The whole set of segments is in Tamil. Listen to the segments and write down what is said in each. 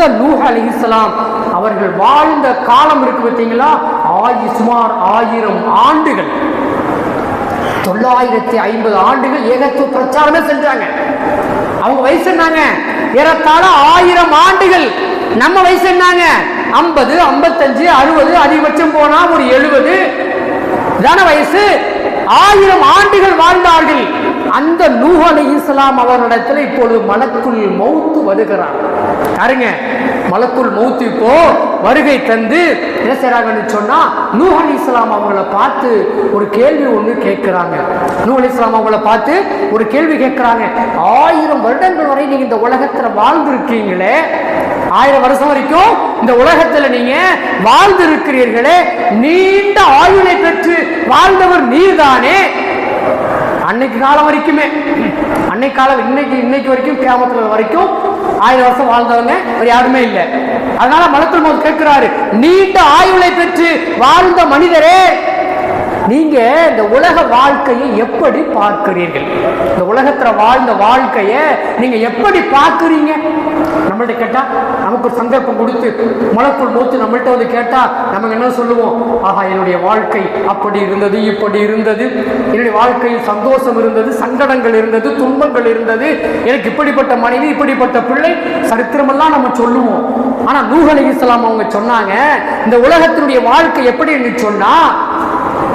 இந்த நூஹ் இஸ்லாம் அவர்கள் வாழ்ந்த காலம் இருக்கு பார்த்தீங்களா? ஆயி சுமார் ஆயிரம் ஆண்டுகள். தொள்ளாயிரத்தி ஐம்பது ஆண்டுகள் ஏகத்துவ பிரச்சாரமே செஞ்சாங்க. அவங்க வயசு என்னங்க? ஏறத்தாழ ஆயிரம் ஆண்டுகள். நம்ம வயசு என்னங்க? ஐம்பது ஐம்பத்தஞ்சு அறுபது அதிகபட்சம் போனா ஒரு எழுபது. தான வயசு? ஆயிரம் ஆண்டுகள் வாழ்ந்தார்கள். அந்த நூஹ் அலைஹிஸ்ஸலாம் அவர்களிடத்தில் இப்பொழுது மலக்குள் மௌத்து வருகிறார். யாருங்க? மலக்குள் மௌத்து இப்போ வருகை தந்து என்ன செய்யறாங்கன்னு சொன்னா நூஹ் அலைஹிஸ்ஸலாம் அவங்கள பார்த்து ஒரு கேள்வி ஒண்ணு கேட்கிறாங்க. நூஹ் இஸ்லாம் அவங்கள பார்த்து ஒரு கேள்வி கேட்கிறாங்க. ஆயிரம் வருடங்கள் வரை நீங்க இந்த உலகத்துல வாழ்ந்திருக்கீங்களே ஆயிரம் வருஷம் வரைக்கும் இந்த உலகத்துல நீங்க வாழ்ந்து இருக்கிறீர்களே நீண்ட ஆயுளை பெற்று வாழ்ந்தவர் நீர்தானே? அன்னைக்கு காலம் வரைக்குமே. அன்னைக்கு காலம் இன்னைக்கு இன்னைக்கு வரைக்கும் கிராமத்துல வரைக்கும் ஆயிரம் வருஷம் வாழ்ந்தவங்க வேறு யாருமே இல்லை. அதனால மலத்தில் மோது கேட்கிறாரு நீண்ட ஆயுளை பெற்று வாழ்ந்த மனிதரே நீங்க இந்த உலக வாழ்க்கையை எப்படி பார்க்கிறீர்கள்? இந்த உலகத்துல வாழ்ந்த வாழ்க்கையை நீங்க எப்படி பார்க்கிறீங்க? நம்மள்ட்ட கேட்டா நமக்கு ஒரு சந்தர்ப்பம் கொடுத்து மலக்குள் மூத்து நம்மள்ட்ட வந்து கேட்டா நம்ம என்ன சொல்லுவோம்? ஆஹா என்னுடைய வாழ்க்கை அப்படி இருந்தது இப்படி இருந்தது. என்னுடைய வாழ்க்கையில் சந்தோஷம் இருந்தது சங்கடங்கள் இருந்தது துன்பங்கள் இருந்தது. எனக்கு இப்படிப்பட்ட மனைவி இப்படிப்பட்ட பிள்ளை சரித்திரமெல்லாம் நம்ம சொல்லுவோம். ஆனா நூகலை இஸ்லாம் அவங்க சொன்னாங்க இந்த உலகத்தினுடைய வாழ்க்கை எப்படி சொன்னா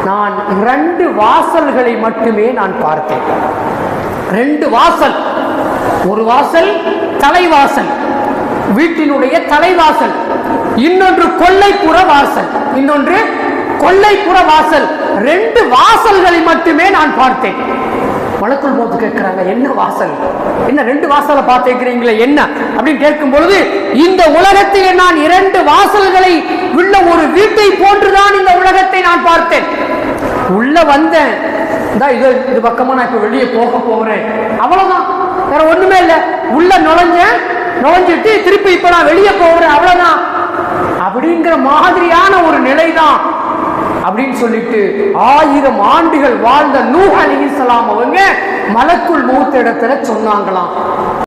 நான் ரெண்டு வாசல்களை மட்டுமே நான் பார்த்தேன். ரெண்டு வாசல். ஒரு வாசல் தலைவாசல். வீட்டினுடைய தலைவாசல் இன்னொன்று கொல்லைப்புற வாசல் இன்னொன்று கொல்லைப்புற வாசல். ரெண்டு வாசல்களை மட்டுமே நான் பார்த்தேன். வழக்குள் போது கேட்கிறாங்க என்ன வாசல்? என்ன ரெண்டு வாசலை பார்த்துக்கிறீங்களே என்ன? அப்படின்னு கேட்கும் பொழுது இந்த உலகத்திலே நான் இரண்டு வாசல்களை உள்ள ஒரு வீட்டை போன்றுதான் இந்த உலகத்தை நான் பார்த்தேன். உள்ள வந்தேன். இது இது பக்கமா நான் இப்ப வெளியே போக போகிறேன் அவ்வளவுதான். வேற ஒண்ணுமே இல்லை. உள்ள நுழைஞ்சேன். நுழைஞ்சிட்டு திருப்பி இப்ப நான் வெளியே போகிறேன் அவ்வளவுதான். அப்படிங்கிற மாதிரியான ஒரு நிலைதான் அப்படின்னு சொல்லிட்டு ஆயிரம் ஆண்டுகள் வாழ்ந்த நூஹ் அலைஹிஸ்ஸலாம் அவங்க மலக்குள் மூத்த இடத்துல சொன்னாங்களாம்.